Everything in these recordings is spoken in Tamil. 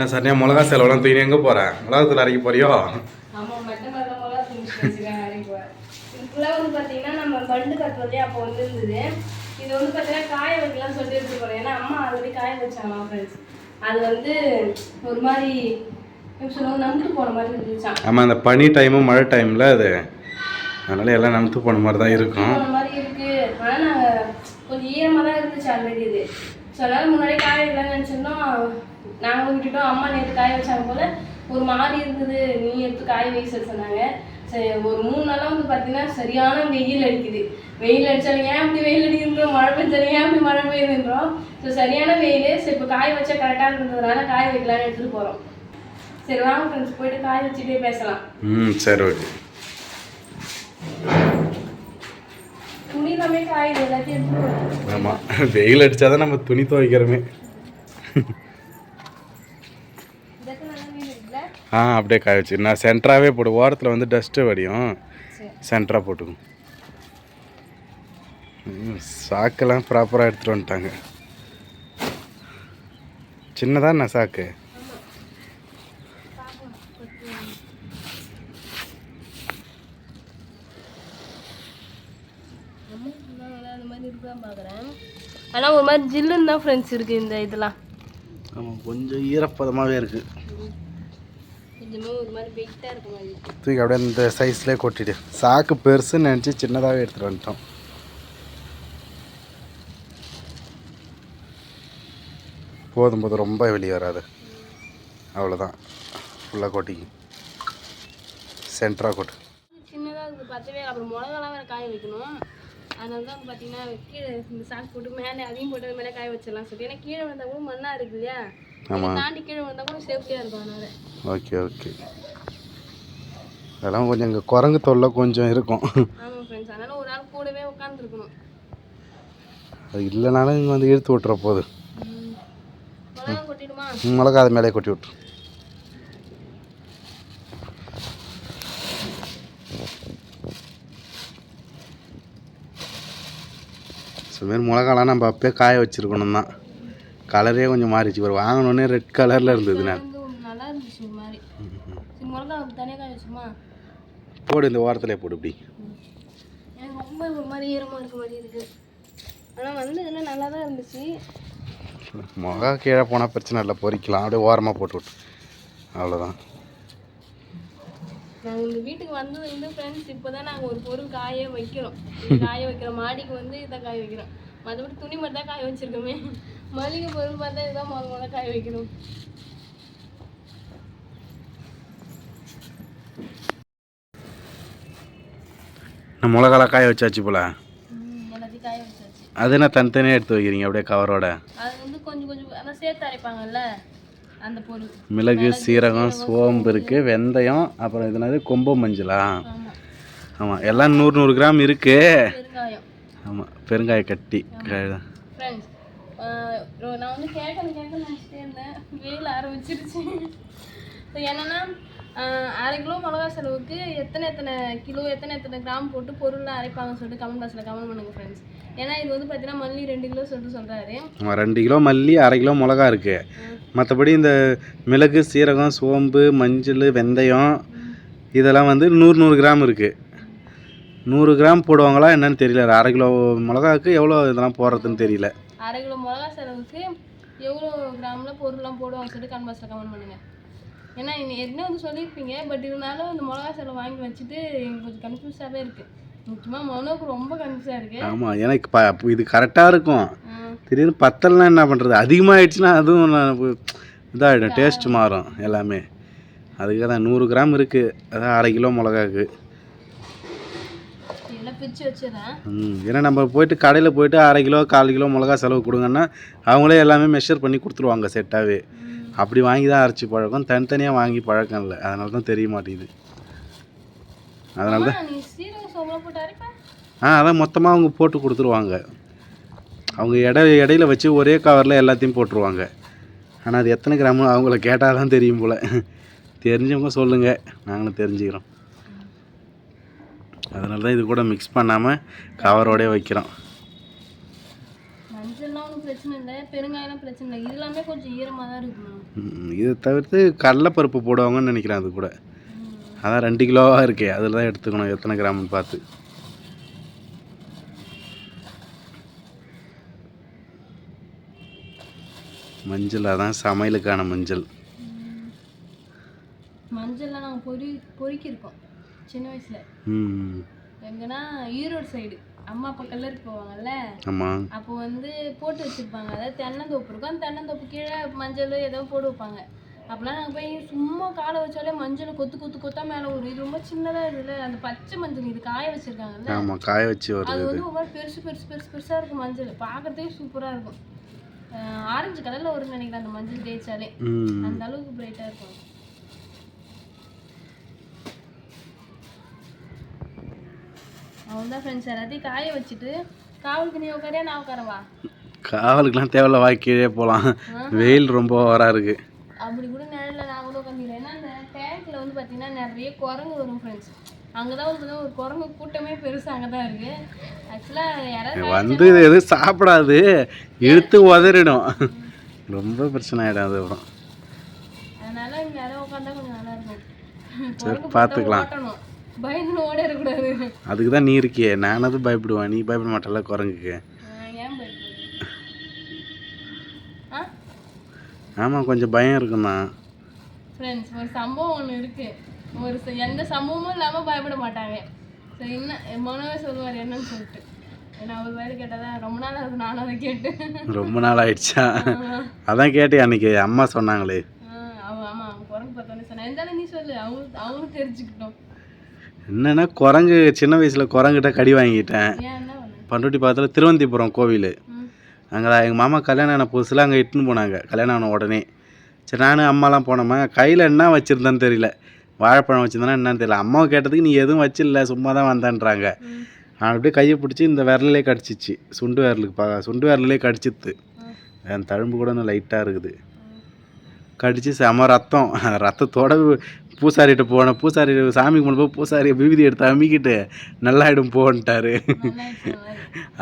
நான் சரியா மிளகா செலவெல்லாம் தூக்கி எங்கே போகிறேன் அரைக்க போறியோ? மிளகா தூள் அரைக்கு இப்பெல்லாம் வந்து பார்த்தீங்கன்னா நம்ம பண்டு கட்டுறதே அப்போ வந்து இருந்தது. இது வந்து பார்த்தீங்கன்னா காய வைக்கலாம் சொல்லிட்டு எடுத்துட்டு போறோம் ஏன்னா அம்மா ஆல்ரெடி காய வச்சாங்களாம் ஃப்ரெண்ட்ஸ் அது வந்து ஒரு மாதிரி எப்படி சொல்லுவாங்க நம்பிட்டு போன மாதிரி இருந்துச்சான் ஆமாம் அந்த பனி டைமு மழை டைமில் அது. அதனால எல்லாம் நமுத்து போன மாதிரி தான் இருக்கும் போன மாதிரி கொஞ்சம் ஈரமா தான் இருந்துச்சு ஆல்ரெடி இது. ஸோ அதனால முன்னாடி காய வைக்கலாம்னு நினச்சிருந்தோம். நாங்களும் விட்டுட்டோம். அம்மா நேற்று காய வச்சாங்க போல. ஒரு மாதிரி இருந்தது. நீ எடுத்து காய வை சொன்னாங்க. சரி ஒரு மூணு நாளாக வந்து பார்த்தீங்கன்னா சரியான வெயில் அடிக்குது. வெயில் அடிச்சாலும் ஏன் அப்படி வெயில் அடிக்கிறோம் மழை பெஞ்சாலும் ஏன் அப்படி மழை பெய்யுதுன்றோம். ஸோ சரியான வெயில். சரி இப்போ காய வச்சா கரெக்டாக இருந்ததுனால காய வைக்கலாம்னு எடுத்துகிட்டு போகிறோம் சரி வாங்க ஃப்ரெண்ட்ஸ் போயிட்டு காய வச்சுட்டே பேசலாம். ம் சரி ஓகே ஆமாம் வெயில் அடித்தாதான் நம்ம துணி துவைக்கிறோமே. ஆ அப்படியே காய வச்சு நான் சென்டராகவே போடு ஓரத்தில் வந்து டஸ்ட்டு வடியும். சென்டராக போட்டுக்கும். சாக்கெல்லாம் ப்ராப்பராக எடுத்துகிட்டு வந்துட்டாங்க. சின்னதா என்ன சாக்கு அந்த மாதிரி இருக்குதான் பார்க்குறேன் ஆனால் ஒரு மாதிரி ஜில்லுன்னு தான் ஃப்ரெண்ட்ஸ் இருக்குது இந்த இதெல்லாம். ஆமாம் கொஞ்சம் ஈரப்பதமாகவே இருக்குது. தூக்கி அப்படியே இந்த சைஸ்லேயே கொட்டிடு. சாக்கு பெருசுன்னு நினச்சி சின்னதாகவே எடுத்துகிட்டு வந்துட்டோம். போதும் போதும் ரொம்ப வெளியே வராது. அவ்வளோதான் ஃபுல்லாக கொட்டிக்கும் சென்டராக கொட்டு. சின்னதாக இருக்குது அப்புறம் மிளகாலாம் வேறு காய வைக்கணும். அதனால தான் பார்த்தீங்கன்னா கீழே இந்த சாக்கு போட்டு மேலே அதையும் போட்டு மேலே காய வச்சிடலாம் சொல்லி ஏன்னா கீழே வந்தால் கூட மண்ணாக இருக்கு இல்லையா? தாண்டி கீழே வந்தால் கூட சேஃப்டியாக இருக்கும் அதனால. ஓகே ஓகே அதெல்லாம் கொஞ்சம் இங்கே குரங்கு தொல்லை கொஞ்சம் இருக்கும். ஆமாம் ஃப்ரெண்ட்ஸ் அதனால ஒரு ஆள் கூடவே உட்காந்துருக்கணும் அது இல்லைனாலும் இங்கே வந்து இழுத்து விட்டுற போகுது மிளகா அது மேலே கொட்டி விட்ரு சுமார் மிளகாலாம் நம்ம அப்பயே காய வச்சுருக்கணும் தான் கலரே கொஞ்சம் மாறிச்சு ஒரு வாங்கினோடனே ரெட் கலரில் இருந்தது நான். போடு இந்த ஓரத்துலேயே போடு இப்படி. ரொம்ப ஒரு மாதிரி ஈரமாக இருக்க மாதிரி இருக்கு. ஆனால் வந்து இதெல்லாம் நல்லா தான் இருந்துச்சு. மிளகா கீழே போனால் பிரச்சனை இல்லை பொரிக்கலாம் அப்படியே ஓரமாக போட்டு விட்டு. அவ்வளோதான் நாங்கள் இந்த வீட்டுக்கு வந்தது வந்து ஃப்ரெண்ட்ஸ் இப்போ தான் நாங்கள் ஒரு பொருள் காய வைக்கிறோம். காய வைக்கிறோம். மாடிக்கு வந்து இதை காய வைக்கிறோம். மற்றபடி துணி மட்டும் தான் காய வச்சிருக்கோமே. மளிகை பொருள் பார்த்தா இதுதான் முதல் முதல்ல காய வைக்கணும். நான் மிளகாலாம் காய வச்சாச்சு போல? அது என்ன தனித்தனியாக எடுத்து வைக்கிறீங்க? அப்படியே கவரோட அது வந்து கொஞ்சம் கொஞ்சம் அதான் சேர்த்து அரைப்பாங்கல்ல? மிளகு சீரகம் சோம்பு இருக்குது வெந்தயம் அப்புறம் இது என்னது? கொம்பு மஞ்சளா? ஆமாம் எல்லாம் நூறு நூறு கிராம் இருக்குது ஆமாம் பெருங்காய கட்டி. நான் வந்து கேட்கணும் கேட்கணும் நினச்சிட்டே இருந்தேன். வெயில் ஆரம்பிச்சிருச்சு. என்னன்னா அரை கிலோ மிளகா செலவுக்கு எத்தனை எத்தனை கிலோ எத்தனை எத்தனை கிராம் போட்டு பொருள்லாம் அரைப்பாங்கன்னு சொல்லிட்டு கமெண்ட் பாக்ஸில் கமெண்ட் பண்ணுங்க ஃப்ரெண்ட்ஸ் ஏன்னா இது வந்து பார்த்தீங்கன்னா மல்லி ரெண்டு கிலோ சொல்லிட்டு சொல்கிறாரு ரெண்டு கிலோ மல்லி அரை கிலோ மிளகா இருக்குது மற்றபடி இந்த மிளகு சீரகம் சோம்பு மஞ்சள் வெந்தயம் இதெல்லாம் வந்து நூறு நூறு கிராம் இருக்குது நூறு கிராம் போடுவாங்களா என்னன்னு தெரியல. அரை கிலோ மிளகாவுக்கு எவ்வளோ இதெல்லாம் போடுறதுன்னு தெரியல. அரை கிலோ மிளகா செலவுக்கு எவ்வளோ கிராமில் பொருள்லாம் போடுவாங்க சொல்லிட்டு கமெண்ட் பாக்ஸில் கமெண்ட் பண்ணுங்க. ஏன்னா ஏற்கனவே வந்து சொல்லியிருப்பீங்க பட் இருந்தாலும் இந்த மிளகா செலவு வாங்கி வச்சுட்டு எனக்கு கொஞ்சம் கன்ஃபியூஸாகவே இருக்குது முக்கியமாக மனோக்கு ரொம்ப கன்ஃபியூஸாக இருக்குது ஆமாம் எனக்கு ப இது கரெக்டாக இருக்கும். திடீர்னு பத்தல்னா என்ன பண்ணுறது அதிகமாகிடுச்சுன்னா அதுவும் நான் இப்ப இதாகிடும் டேஸ்ட் மாறும் எல்லாமே. அதுக்காக தான் நூறு கிராம் இருக்குது அதான் அரை கிலோ மிளகாக்கு ம் ஏன்னா நம்ம போயிட்டு கடையில் போயிட்டு அரை கிலோ கால் கிலோ மிளகா செலவு கொடுங்கன்னா அவங்களே எல்லாமே மெஷர் பண்ணி கொடுத்துருவாங்க செட்டாகவே அப்படி வாங்கி தான் அரைச்சி பழக்கம். தனித்தனியாக வாங்கி பழக்கம் இல்லை. அதனால தான் தெரிய மாட்டேங்குது. அதனால தான் ஆ, அதான் மொத்தமாக அவங்க போட்டு கொடுத்துருவாங்க. அவங்க இடை இடையில வச்சு ஒரே கவரில் எல்லாத்தையும் போட்டுருவாங்க. ஆனால் அது எத்தனை கிராமு அவங்கள கேட்டால் தான் தெரியும் போல். தெரிஞ்சவங்க சொல்லுங்கள் நாங்களும் தெரிஞ்சுக்கிறோம். அதனால தான் இது கூட மிக்ஸ் பண்ணாமல் கவரோடே வைக்கிறோம். பிரச்சனை இல்லை பெருங்காயம் பிரச்சனை இல்லை. இது எல்லாமே கொஞ்சம் ஈரமாக தான் இருக்கணும் ம், இதை தவிர்த்து கடலைப்பருப்பு போடுவாங்கன்னு நினைக்கிறேன் அது கூட. அதான் ரெண்டு கிலோவாக இருக்கே அதில் தான் எடுத்துக்கணும் எத்தனை கிராம்னு பார்த்து. மஞ்சள் அதான் சமையலுக்கான மஞ்சள். மஞ்சள்லாம் நாங்கள் பொறி பொறுக்கியிருக்கோம் சின்ன வயசில். எங்கன்னா ஈரோடு சைடு அம்மா அப்பா கல்லருக்கு போவாங்கல்ல? ஆமாம் அப்போ வந்து போட்டு வச்சுருப்பாங்க. அதாவது தென்னந்தோப்பு இருக்கும். அந்த தென்னந்தோப்பு கீழே மஞ்சள் ஏதோ போட்டு வைப்பாங்க. அப்போலாம் நாங்கள் போய் சும்மா காலை வச்சாலே மஞ்சள் கொத்து கொத்து கொத்தா மேலே ஒரு இது ரொம்ப சின்னதாக இருக்குல்ல? அந்த பச்சை மஞ்சள் இது காய வச்சுருக்காங்கல்ல? ஆமாம் காய வச்சு அது வந்து ஒரு மாதிரி பெருசு பெருசு பெருசு பெருசாக இருக்கும் மஞ்சள். பார்க்கறதுக்கே சூப்பராக இருக்கும். ஆரஞ்சு கலரில் வரும்னு நினைக்கிறேன். அந்த மஞ்சள் தேய்ச்சாலே அந்த அளவுக்கு பிரைட்டாக இருக்கும். அவன் தான் ஃப்ரெண்ட்ஸ் எல்லாத்தையும் காய வச்சுட்டு காவலுக்கு நீ உட்காரியா நான் உட்காரவா? காவலுக்குலாம் தேவையில்ல வா கீழே போகலாம் வெயில் ரொம்ப ஓவராக இருக்கு. அப்படி கூட நிழல்ல நான் கூட உட்காந்துக்கிறேன் ஏன்னா அந்த டேங்க்ல வந்து பார்த்தீங்கன்னா நிறைய குரங்கு வரும் ஃப்ரெண்ட்ஸ் அங்கே தான் வந்து ஒரு குரங்கு கூட்டமே பெருசு அங்கே தான் இருக்கு ஆக்சுவலாக யாராவது வந்து இது எதுவும் சாப்பிடாது. இழுத்து உதறிடும். ரொம்ப பிரச்சனை ஆகிடும் அது அப்புறம். அதனால இங்கே யாரும் உட்காந்தா கொஞ்சம் நல்லா இருக்கும். சரி, பார்த்துக்கலாம். பயந்து ஓட இருக்கக்கூடாது அதுக்கு தான் நீ இருக்கியே. நானாவது பயப்படுவேன்? நீ பயப்பட மாட்டல குரங்குக்கு. ஆமாம் கொஞ்சம் பயம் இருக்கும் தான் ஃப்ரெண்ட்ஸ் ஒரு சம்பவம் ஒன்று இருக்கு. ஒரு எந்த சம்பவமும் இல்லாமல் பயப்பட மாட்டாங்க. ஸோ என்ன? மனோவே சொல்லுவார் என்னன்னு சொல்லிட்டு. ஏன்னா அவர் வேறு கேட்டதா ரொம்ப நாள் நானும் அதை கேட்டு. ரொம்ப நாள் ஆயிடுச்சா? அதான் கேட்டேன் அன்னைக்கு. அம்மா சொன்னாங்களே. ஆமாம் அவன் குரங்கு பார்த்தோன்னே சொன்னேன். இருந்தாலும் நீ சொல்லு. அவங்களுக்கு அவங்களும் தெரிஞ்சுக்கிட்டோம். என்னன்னா குரங்கு சின்ன வயசில் குரங்கிட்ட கடி வாங்கிட்டேன் பண்ருட்டி பக்கத்தில் திருவந்திபுரம் கோவில். அங்கே எங்கள் மாமா கல்யாணம் ஆன புதுசில் அங்கே இட்டுன்னு போனாங்க கல்யாணம் ஆன உடனே. சரி நானும் அம்மாலாம் போனோமா கையில் என்ன வச்சுருந்தேன்னு தெரியல. வாழைப்பழம் வச்சுருந்தேன்னா என்னன்னு தெரியல. அம்மாவை கேட்டதுக்கு நீ எதுவும் வச்சில்ல சும்மா தான் வந்தேன்றாங்க நான் அப்படியே கையை பிடிச்சி இந்த விரலே கடிச்சிச்சு. சுண்டு விரலுக்கு பா சுண்டு விரலே கடிச்சித்து. என் தழும்பு கூட இன்னும் லைட்டாக இருக்குது. கடிச்சு செம ரத்தம். ரத்தத்தோட பூசாரிகிட்ட போனேன் பூசாரி சாமி கும்பிடும்போது பூசாரி விபூதி எடுத்து அமிக்கிட்டு நல்லாயிடும் போன்ட்டாரு. நல்லா ஆயிடுச்சு.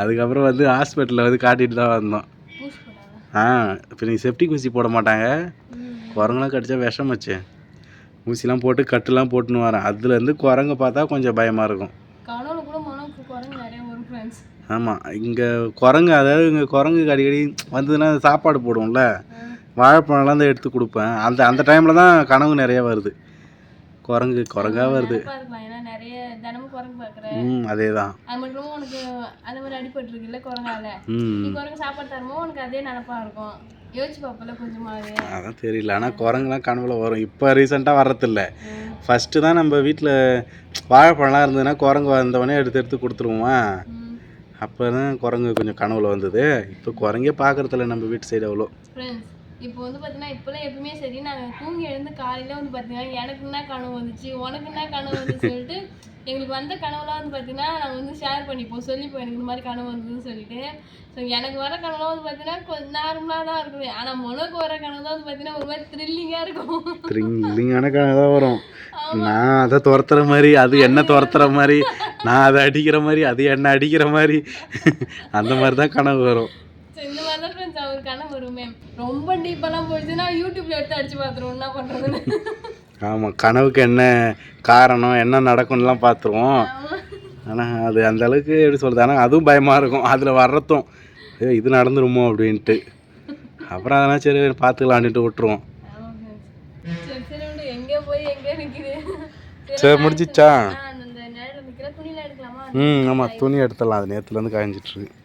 அதுக்கப்புறம் வந்து ஹாஸ்பிட்டலில் வந்து காட்டிட்டு தான் வந்தோம். ஆ இப்போ நீங்கள் செப்டிக் ஊசி போட மாட்டாங்க. குரங்குலாம் கடிச்சா விஷம் வச்சு. ஊசிலாம் போட்டு கட்டுலாம் போட்டுன்னு வரேன். அதுலேருந்து குரங்க பார்த்தா கொஞ்சம் பயமாக இருக்கும். ஆமாம் இங்கே குரங்கு அதாவது இங்கே குரங்கு அடிக்கடி வந்ததுன்னா சாப்பாடு போடுவோம்ல. வாழைப்பழம்லாம் தான் எடுத்து கொடுப்பேன். அந்த அந்த டைமில் தான் கனவு நிறைய வருது. குரங்கு குரங்கா வருது. இருக்கலாம் ஏன்னா நிறைய தினமும் குரங்கு பார்க்குற ம் அதே தான் அது மட்டும் இல்லாம உனக்கு அந்த மாதிரி அடிபட்டுருக்குல்ல குரங்கால. ம். நீ குரங்கு சாப்பாடு தருமோ? உனக்கு அதே நினப்பா இருக்கும். யோசிச்சு பார்ப்பல கொஞ்சமாவே அதான் தெரியல. ஆனால் குரங்குலாம் கனவுல வரும். இப்போ ரீசெண்டாக வர்றதில்ல. ஃபஸ்ட்டு தான் நம்ம வீட்டில் வாழைப்பழம்லாம் இருந்ததுன்னா குரங்கு வந்தவொடனே எடுத்து எடுத்து கொடுத்துருவோமா? அப்போ தான் குரங்கு கொஞ்சம் கனவுல வந்தது. இப்போ குரங்கே பார்க்குறதில்ல நம்ம வீட்டு சைடு அவ்வளோ. இப்போ வந்து பார்த்தீங்கன்னா இப்போலாம் எப்பவுமே சரி நாங்கள் தூங்கி எழுந்து காலையில் வந்து பார்த்தீங்கன்னா எனக்கு என்ன கனவு வந்துச்சு உனக்கு என்ன கனவு வந்துச்சு சொல்லிட்டு எங்களுக்கு வந்த கனவுலாம் வந்து பார்த்தீங்கன்னா நாங்கள் வந்து ஷேர் பண்ணிப்போம் சொல்லிப்போம் எனக்கு இந்த மாதிரி கனவு வந்ததுன்னு சொல்லிட்டு. ஸோ எனக்கு வர கனவுலாம் வந்து பார்த்தீங்கன்னா கொஞ்சம் நார்மலாக தான் இருக்குது ஆனால் மொனக்கு வர கனவு தான் வந்து பார்த்தீங்கன்னா ஒரு மாதிரி த்ரில்லிங்காக இருக்கும். த்ரில்லிங்கான கனவு தான் வரும் நான் அதை துரத்துற மாதிரி அது என்ன துரத்துற மாதிரி நான் அதை அடிக்கிற மாதிரி அது என்ன அடிக்கிற மாதிரி அந்த மாதிரி தான் கனவு வரும். இந்த மாதிரி தான் ஃப்ரெண்ட்ஸ் அவர் கனவு வருமே ரொம்ப டீப்பெல்லாம் போயிடுச்சுன்னா யூடியூப்ல எடுத்து அடிச்சு பார்த்துருவோம் என்ன பண்ணுறதுன்னு ஆமாம் கனவுக்கு என்ன காரணம் என்ன நடக்கும்லாம் பார்த்துருவோம். ஆனால் அது அந்த அளவுக்கு எப்படி சொல்கிறது ஆனால் அதுவும் பயமாக இருக்கும். அதில் வர்றதும் ஏ இது நடந்துருமோ? அப்படின்ட்டு. அப்புறம் அதெல்லாம் சரி பார்த்துக்கலான்ட்டு விட்டுருவோம். சரி முடிஞ்சிச்சா? ம் ஆமாம் துணி எடுத்துடலாம். அது நேற்றுலேருந்து காய்ஞ்சிட்ருக்கு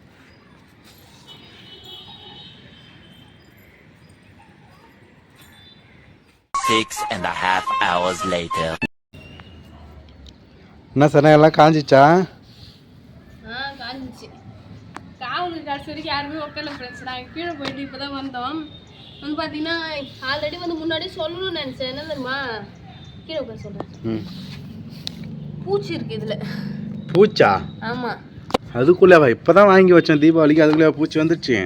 Six and a half hours later. என்ன சார் எல்லாம் காய்ஞ்சிச்சா ஆ காஞ்சிச்சு. காவலுக்கு கடைசி வரைக்கும் யாருமே உட்காரல ஃப்ரெண்ட்ஸ் நாங்கள் கீழே போயிட்டு இப்போ தான் வந்தோம். வந்து பார்த்தீங்கன்னா ஆல்ரெடி வந்து முன்னாடி சொல்லணும்னு நினச்சேன். என்ன தெரியுமா? கீழே உட்கார சொல்கிறேன் ம். பூச்சி இருக்கு இதில். பூச்சா? ஆமாம் அதுக்குள்ளேவா? இப்போ தான் வாங்கி வச்சோம் தீபாவளிக்கு அதுக்குள்ளே பூச்சி வந்துடுச்சு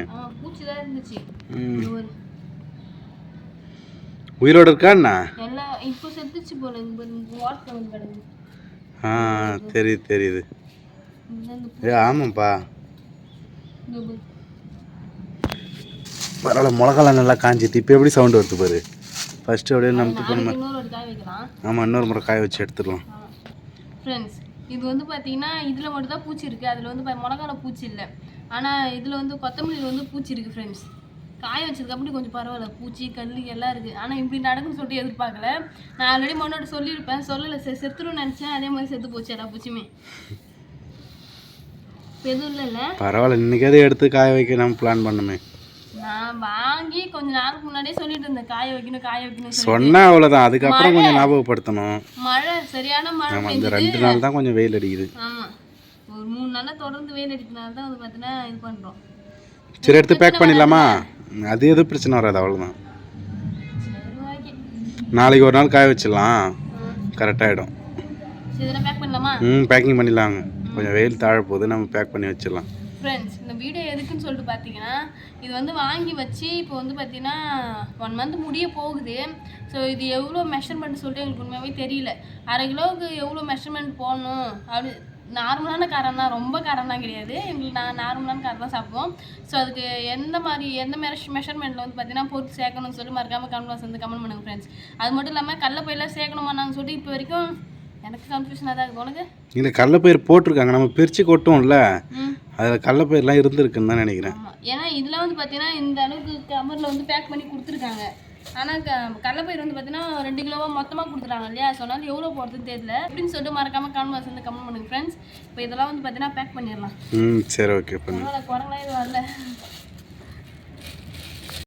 பூச்சி தான் இருந்துச்சு. உயிரோடு இருக்கா என்ன எல்லாம் இப்போ செத்துச்சு போல ஆ தெரியுது தெரியுது. ஏ ஆமாம்ப்பா. பரவாயில்ல மிளகாலாம் நல்லா காஞ்சிட்டு இப்போ எப்படி சவுண்டு வருது பாரு? ஃபஸ்ட்டு அப்படியே காய் வைக்கலாம். ஆமாம் இன்னொரு முறை காய வச்சு எடுத்துடலாம். ஃப்ரெண்ட்ஸ் இது வந்து பார்த்தீங்கன்னா இதில் மட்டும் தான் பூச்சி இருக்குது அதில் வந்து மிளகால பூச்சி இல்லை. ஆனால் இதில் வந்து கொத்தமல்லியில் வந்து பூச்சி இருக்குது ஃப்ரெண்ட்ஸ் காய வச்சதுக்கப்புறம் கொஞ்சம் பரவாயில்ல. பூச்சி கல் எல்லாம் இருக்குது ஆனால் இப்படி நடக்குன்னு சொல்லிட்டு எதிர்பார்க்கல. நான் ஆல்ரெடி முன்னாடி சொல்லியிருப்பேன். சொல்லலை செ செத்துருன்னு நினச்சேன். அதே மாதிரி செத்து போச்சு எல்லா பூச்சியுமே. எதுவும் இல்லைல்ல பரவாயில்ல இன்னைக்காவது எடுத்து காய வைக்க நம்ம பிளான் பண்ணுமே. நான் வாங்கி கொஞ்ச நாளுக்கு முன்னாடியே சொல்லிட்டு இருந்தேன். காய வைக்கணும் காய வைக்கணும் சொன்னா அவ்வளோதான் அதுக்கப்புறம் கொஞ்சம் ஞாபகப்படுத்தணும். மழை சரியான மழை ஆமாம் இந்த ரெண்டு நாள் தான் கொஞ்சம் வெயில் அடிக்குது. ஆமாம் ஒரு மூணு நாளாக தொடர்ந்து வெயில் அடிக்கிறனால தான் வந்து பார்த்தீங்கன்னா இது பண்ணுறோம் சரி எடுத்து பேக் பண்ணிடலாமா? அது எதுவும் பிரச்சனை வராது அவ்வளோதான் நாளைக்கு ஒரு நாள் காய வச்சிடலாம். கரெக்டாகிடும் ம் பேக்கிங் பண்ணிடலாங்க. கொஞ்சம் வெயில் தாழ போகுது நம்ம பேக் பண்ணி வச்சிடலாம். ஃப்ரெண்ட்ஸ் இந்த வீடியோ எதுக்குன்னு சொல்லிட்டு பார்த்தீங்கன்னா இது வந்து வாங்கி வச்சு இப்போ வந்து பார்த்தீங்கன்னா ஒன் மந்த் முடிய போகுது. ஸோ இது எவ்வளோ மெஷர்மெண்ட் சொல்லிட்டு எங்களுக்கு உண்மையாகவே தெரியல. அரை கிலோவுக்கு எவ்வளோ மெஷர்மெண்ட் போடணும்? அப்படி நார்மலான காரம் தான் ரொம்ப காரம்லாம் கிடையாது. எங்களுக்கு நான் நார்மலான காரம் தான் சாப்பிடுவோம். ஸோ அதுக்கு எந்த மாதிரி எந்த மெஷ் மெஷர்மெண்ட்டில் வந்து பார்த்தீங்கன்னா பொருள் சேர்க்கணும்னு சொல்லி மறக்காமல் கமெண்ட் வந்து கமெண்ட் பண்ணுங்க ஃப்ரெண்ட்ஸ் அது மட்டும் இல்லாமல் கடலப்பையெல்லாம் சேர்க்கணுமான்னு சொல்லிட்டு இப்போ வரைக்கும் எனக்கு கன்ஃபியூஷனாக தான் இருக்குது உனக்கு? இல்லை கடலப்பயிர் போட்டிருக்காங்க. நம்ம பிரித்து கொட்டோம்ல அதில் கடலப்பயிர்லாம் இருந்திருக்குன்னு தான் நினைக்கிறேன். ஏன்னா இதில் வந்து பார்த்தீங்கன்னா இந்த அளவுக்கு கவரில் வந்து பேக் பண்ணி கொடுத்துருக்காங்க. ஆனால் க கடலப்பயிர் வந்து பார்த்தீங்கன்னா ரெண்டு கிலோவாக மொத்தமாக கொடுத்துறாங்க இல்லையா? ஸோ அதனால எவ்வளோ போகிறதுன்னு தெரியல. அப்படின்னு சொல்லிட்டு மறக்காம கமெண்ட் வந்து கமெண்ட் பண்ணுங்க ஃப்ரெண்ட்ஸ் இப்போ இதெல்லாம் வந்து பார்த்தீங்கன்னா பேக் பண்ணிடலாம். ம் சரி ஓகே பண்ணு பரவாயில்ல குரங்களாம் இது வரல.